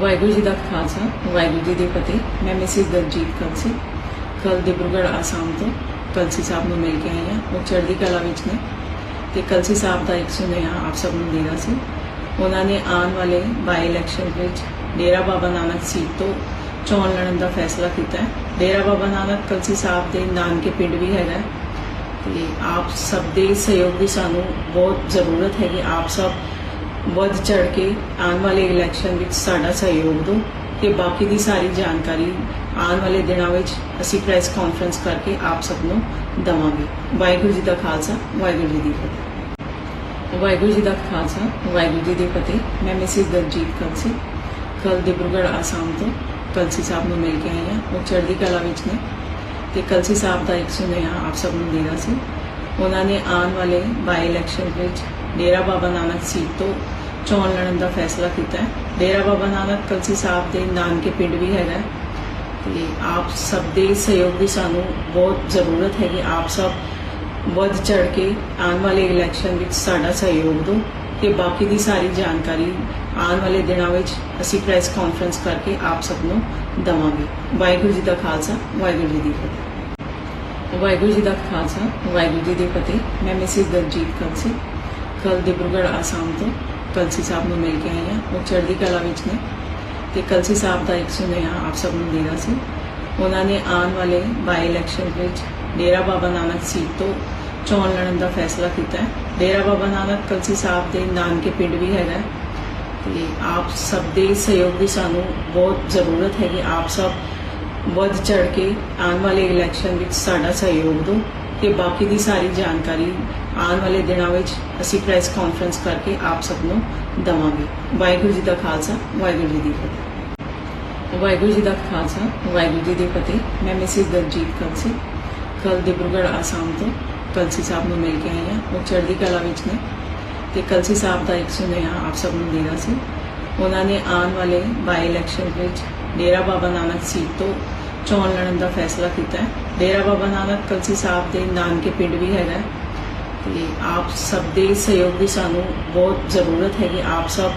ਵਾਹਿਗੁਰੂ ਜੀ ਦਾ ਖਾਲਸਾ, ਵਾਹਿਗੁਰੂ ਜੀ ਦੀ ਫਤਿਹ। ਮੈਂ ਮਿਸਿਸ ਦਲਜੀਤ ਕਲਸੀ ਕੱਲ ਦਿਬਰੂਗੜ੍ਹ ਆਸਾਮ ਤੋਂ ਕਲਸੀ ਸਾਹਿਬ ਨੂੰ ਮਿਲ ਕੇ ਆਈ ਹਾਂ। ਉਹ ਚੜ੍ਹਦੀ ਕਲਾ ਵਿੱਚ ਨੇ। ਤੇ ਕਲਸੀ ਸਾਹਿਬ ਦਾ ਇੱਕ ਸੁਨੇਹਾ ਆਪ ਸਭ ਨੂੰ ਦੇਣਾ ਸੀ। ਉਹਨਾਂ ਨੇ ਆਉਣ ਵਾਲੇ ਬਾਈ ਇਲੈਕਸ਼ਨ ਵਿੱਚ ਡੇਰਾ ਬਾਬਾ ਨਾਨਕ ਸੀਟ ਤੋਂ ਚੋਣ ਲੜਨ ਦਾ ਫੈਸਲਾ ਕੀਤਾ ਹੈ। ਡੇਰਾ ਬਾਬਾ ਨਾਨਕ ਕਲਸੀ ਸਾਹਿਬ ਦੇ ਨਾਨਕੇ ਪਿੰਡ ਵੀ ਹੈਗਾ ਹੈ। ਤੇ ਆਪ ਸਭ ਦੇ ਸਹਿਯੋਗ ਦੀ ਸਾਨੂੰ ਬਹੁਤ ਜ਼ਰੂਰਤ ਹੈ ਕਿ ਆਪ ਸਭ ਵੱਧ ਚੜ ਕੇ ਆਉਣ ਵਾਲੇ ਇਲੈਕਸ਼ਨ ਵਿੱਚ ਸਾਡਾ ਸਹਿਯੋਗ ਦਿਓ ਤੇ ਬਾਕੀ ਦੀ ਸਾਰੀ ਜਾਣਕਾਰੀ ਆਉਣ ਵਾਲੇ ਦਿਨਾਂ ਵਿੱਚ ਅਸੀਂ ਪ੍ਰੈਸ ਕਾਨਫਰੰਸ ਕਰਕੇ ਆਪ ਸਭ ਨੂੰ ਦਵਾਂਗੇ। ਵਾਹਿਗੁਰੂ ਜੀ ਦਾ ਖਾਲਸਾ, ਵਾਹਿਗੁਰੂ ਜੀ ਦੀ ਫਤਿਹ। ਵਾਹਿਗੁਰੂ ਜੀ ਦਾ ਖਾਲਸਾ, ਵਾਹਿਗੁਰੂ ਜੀ ਦੀ ਫਤਿਹ। ਮੈਂ ਮਿਸਿਸ ਦਲਜੀਤ ਕਲਸੀ ਕੱਲ ਦਿਬਰੂਗੜ੍ਹ ਆਸਾਮ ਤੋਂ ਕਲਸੀ ਸਾਹਿਬ ਨੂੰ ਮਿਲ ਕੇ ਆਈ ਹਾਂ। ਉਹ ਚੜ੍ਹਦੀ ਕਲਾ ਵਿੱਚ ਨੇ ਤੇ ਕਲਸੀ ਸਾਹਿਬ ਦਾ ਇੱਕ ਸੁਨੇਹਾ ਆਪ ਸਭ ਨੂੰ ਦੇਣਾ ਸੀ। ਉਹਨਾਂ ਨੇ ਆਉਣ ਵਾਲੇ ਬਾਈ ਇਲੈਕਸ਼ਨ ਵਿੱਚ ਡੇਰਾ ਬਾਬਾ ਨਾਨਕ ਸੀਟ ਤੋਂ ਚੋਣ ਲੜਨ ਦਾ ਫੈਸਲਾ ਕੀਤਾ ਹੈ। ਡੇਰਾ ਬਾਬਾ ਨਾਨਕ ਕਲਸੀ ਸਾਹਿਬ ਦੇ ਨਾਨਕੇ ਪਿੰਡ ਵੀ ਹੈਗਾ ਤੇ ਆਪ ਸਭ ਦੇ ਸਹਿਯੋਗ ਦੀ ਸਾਨੂੰ ਬਹੁਤ ਜ਼ਰੂਰਤ ਹੈ ਕਿ ਆਪ ਸਭ ਵੱਧ ਚੜ ਕੇ ਆਉਣ ਵਾਲੇ ਇਲੈਕਸ਼ਨ ਵਿੱਚ ਸਾਡਾ ਸਹਿਯੋਗ ਦਿਓ ਤੇ ਬਾਕੀ ਦੀ ਸਾਰੀ ਜਾਣਕਾਰੀ ਆਉਣ ਵਾਲੇ ਦਿਨਾਂ ਵਿੱਚ ਅਸੀਂ ਪ੍ਰੈਸ ਕਾਨਫਰੰਸ ਕਰਕੇ ਆਪ ਸਭ ਨੂੰ ਦਵਾਂਗੇ। ਵਾਹਿਗੁਰੂ ਜੀ ਦਾ ਖਾਲਸਾ, ਵਾਹਿਗੁਰੂ ਜੀ ਦੀ ਫਤਿਹ। ਵਾਹਿਗੁਰੂ ਜੀ ਦਾ ਖਾਲਸਾ, ਵਾਹਿਗੁਰੂ ਜੀ ਦੀ ਫਤਿਹ। ਮੈਂ ਮਿਸਿਸ ਦਲਜੀਤ ਕਲਸੀ। ਕੱਲ ਦਿਬਰੂਗੜ੍ਹ ਆਸਾਮ ਤੋਂ ਕਲਸੀ ਸਾਹਿਬ ਨੂੰ ਮਿਲ ਕੇ ਆਈ ਹਾਂ, ਉਹ ਚੜ੍ਹਦੀ ਕਲਾ ਵਿੱਚ ਨੇ। ਤੇ ਕਲਸੀ ਸਾਹਿਬ ਦਾ ਇੱਕ ਸੁਨੇਹਾ ਆਪ ਸਭ ਨੂੰ ਦੇਣਾ ਸੀ। ਉਹਨਾਂ ਨੇ ਆਉਣ ਵਾਲੇ ਬਾਈ ਇਲੈਕਸ਼ਨ ਵਿੱਚ ਡੇਰਾ ਬਾਬਾ ਨਾਨਕ ਸੀਟ ਤੋਂ ਚੋਣ ਲੜਨ ਦਾ ਫੈਸਲਾ ਕੀਤਾ ਹੈ। ਡੇਰਾ ਬਾਬਾ ਨਾਨਕ ਕਲਸੀ ਸਾਹਿਬ ਦੇ ਨਾਨਕੇ ਪਿੰਡ ਵੀ ਹੈਗਾ ਤੇ ਆਪ ਸਭ ਦੇ ਸਹਿਯੋਗ ਦੀ ਸਾਨੂੰ ਬਹੁਤ ਜ਼ਰੂਰਤ ਹੈ ਕਿ ਆਪ ਸਭ ਵੱਧ ਚੜ ਕੇ ਆਉਣ ਵਾਲੇ ਇਲੈਕਸ਼ਨ ਵਿੱਚ ਸਾਡਾ ਸਹਿਯੋਗ ਦਿਓ। ਤੇ ਬਾਕੀ ਦੀ ਸਾਰੀ ਜਾਣਕਾਰੀ ਆਉਣ ਵਾਲੇ ਦਿਨਾਂ ਵਿੱਚ ਅਸੀਂ ਪ੍ਰੈਸ ਕਾਨਫਰੰਸ ਕਰਕੇ ਆਪ ਸਭ ਨੂੰ ਦਵਾਂਗੇ। ਵਾਹਿਗੁਰੂ ਜੀ ਦਾ ਖਾਲਸਾ, ਵਾਹਿਗੁਰੂ ਜੀ ਦੀ ਫਤਿਹ। ਵਾਹਿਗੁਰੂ ਜੀ ਦਾ ਖਾਲਸਾ, ਵਾਹਿਗੁਰੂ ਜੀ ਦੀ ਫਤਿਹ। ਮੈਂ ਮਿਸਿਸ ਦਲਜੀਤ ਕਲਸੀ ਕੱਲ ਦਿਬਰੂਗੜ੍ਹ ਆਸਾਮ ਤੋਂ ਕਲਸੀ ਸਾਹਿਬ ਨੂੰ ਮਿਲ ਕੇ ਆਈ ਹਾਂ। ਉਹ ਚੜ੍ਹਦੀ ਕਲਾ ਵਿੱਚ ਨੇ ਤੇ ਕਲਸੀ ਸਾਹਿਬ ਦਾ ਇੱਕ ਸੁਨੇਹਾ ਆਪ ਸਭ ਨੂੰ ਦੇਣਾ ਸੀ। ਉਹਨਾਂ ਨੇ ਆਉਣ ਵਾਲੇ ਬਾਈ ਇਲੈਕਸ਼ਨ ਵਿੱਚ ਡੇਰਾ ਬਾਬਾ ਨਾਨਕ ਸੀਟ ਤੋਂ ਚੋਣ ਲੜਨ ਦਾ ਫੈਸਲਾ ਕੀਤਾ ਹੈ। ਡੇਰਾ ਬਾਬਾ ਨਾਨਕ ਕਲਸੀ ਸਾਹਿਬ ਦੇ ਨਾਨਕੇ ਪਿੰਡ ਵੀ ਹੈਗਾ ਤੇ ਆਪ ਸਭ ਦੇ ਸਹਿਯੋਗ ਦੀ ਸਾਨੂੰ ਬਹੁਤ ਜ਼ਰੂਰਤ ਹੈ ਕਿ ਆਪ ਸਭ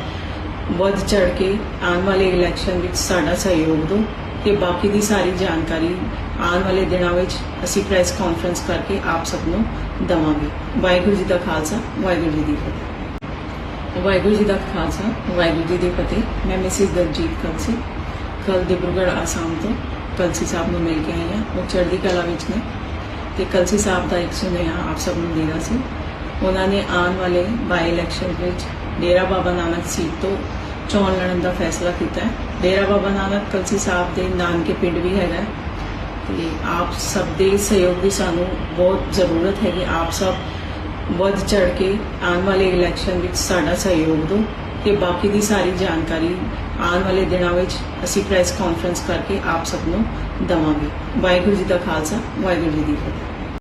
ਵੱਧ ਚੜ ਕੇ ਆਉਣ ਵਾਲੇ ਇਲੈਕਸ਼ਨ ਵਿੱਚ ਸਾਡਾ ਸਹਿਯੋਗ ਦਿਓ ਤੇ ਬਾਕੀ ਦੀ ਸਾਰੀ ਜਾਣਕਾਰੀ ਆਉਣ ਵਾਲੇ ਦਿਨਾਂ ਵਿੱਚ ਅਸੀਂ ਪ੍ਰੈਸ ਕਾਨਫਰੰਸ ਕਰਕੇ ਆਪ ਸਭ ਨੂੰ ਦਵਾਂਗੇ। ਵਾਹਿਗੁਰੂ ਜੀ ਦਾ ਖਾਲਸਾ, ਵਾਹਿਗੁਰੂ ਜੀ ਦੀ ਫਤਿਹ। ਵਾਹਿਗੁਰੂ ਜੀ ਦਾ ਖਾਲਸਾ, ਵਾਹਿਗੁਰੂ ਜੀ ਦੀ ਫਤਿਹ। ਮੈਂ ਮਿਸਿਸ ਦਲਜੀਤ ਕਲਸੀ ਕੱਲ ਦਿਬਰੂਗੜ੍ਹ ਆਸਾਮ ਤੋਂ। ਕਲਸੀ ਸਾਹਿਬ ਨੂੰ ਮਿਲ ਕੇ ਆਈ ਹਾਂ, ਉਹ ਚੜ੍ਹਦੀ ਕਲਾ ਵਿੱਚ ਨੇ। ਤੇ ਕਲਸੀ ਸਾਹਿਬ ਦਾ ਇੱਕ ਸੁਨੇਹਾ ਆਪ ਸਭ ਨੂੰ ਦੇਣਾ ਸੀ। ਉਹਨਾਂ ਨੇ ਆਉਣ ਵਾਲੇ ਬਾਈ ਇਲੈਕਸ਼ਨ ਵਿੱਚ ਡੇਰਾ ਬਾਬਾ ਨਾਨਕ ਸੀਟ ਤੋਂ ਚੋਣ ਲੜਨ ਦਾ ਫੈਸਲਾ ਕੀਤਾ ਹੈ। ਡੇਰਾ ਬਾਬਾ ਨਾਨਕ ਕਲਸੀ ਸਾਹਿਬ ਦੇ ਨਾਨਕੇ ਪਿੰਡ ਵੀ ਹੈਗਾ ਤੇ ਆਪ ਸਭ ਦੇ ਸਹਿਯੋਗ ਦੀ ਸਾਨੂੰ ਬਹੁਤ ਜ਼ਰੂਰਤ ਹੈ ਕਿ ਆਪ ਸਭ ਵੱਧ ਚੜ ਕੇ ਆਉਣ ਵਾਲੇ ਇਲੈਕਸ਼ਨ ਵਿੱਚ ਸਾਡਾ ਸਹਿਯੋਗ ਦਿਓ। ਤੇ ਬਾਕੀ ਦੀ ਸਾਰੀ ਜਾਣਕਾਰੀ ਆਉਣ ਵਾਲੇ ਦਿਨਾਂ ਵਿੱਚ ਅਸੀਂ ਪ੍ਰੈਸ ਕਾਨਫਰੰਸ ਕਰਕੇ ਆਪ ਸਭ ਨੂੰ ਦਵਾਂਗੇ। ਵਾਹਿਗੁਰੂ ਜੀ ਦਾ ਖਾਲਸਾ, ਵਾਹਿਗੁਰੂ ਜੀ ਦੀ ਫਤਿਹ।